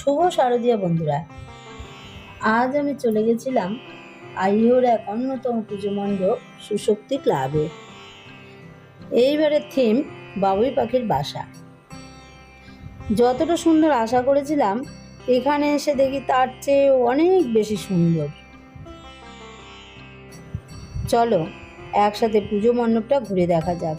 শুভ শারদীয়া বন্ধুরা। আজ আমি চলে গেছিলাম আইহোর এক অন্যতম পুজো মণ্ডপ সুশক্তি ক্লাবে। এইবারের থিম বাবুই পাখির বাসা। যতটা সুন্দর আশা করেছিলাম, এখানে এসে দেখি তার চেয়ে অনেক বেশি সুন্দর। চলো, একসাথে পুজো মণ্ডপটা ঘুরে দেখা যাক।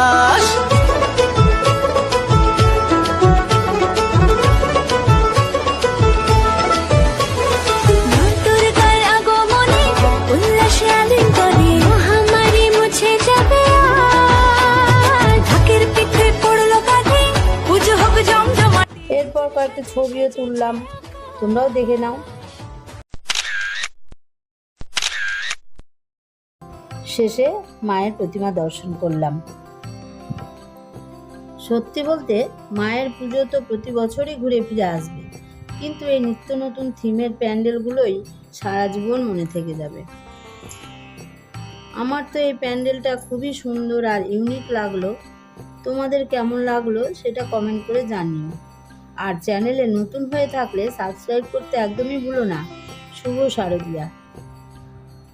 এরপর কয়েকটা ছবিও তুললাম। তোমরাও দেখে নাও। শেষে মায়ের প্রতিমা দর্শন করলাম। সত্যি বলতে, মায়ের পুজো তো প্রতি বছরই ঘুরে ফিরে আসবে। কিন্তু এই নিত্য নতুন থিমের প্যান্ডেলগুলোই সারা জীবন মনে থেকে যাবে। আমার তো এই প্যান্ডেলটা খুবই সুন্দর আর ইউনিক লাগল। তোমাদের কেমন লাগল সেটা কমেন্ট করে জানিও। আর চ্যানেলে নতুন হয়ে থাকলে সাবস্ক্রাইব করতে একদমই ভুলো না। শুভ শারদিয়া।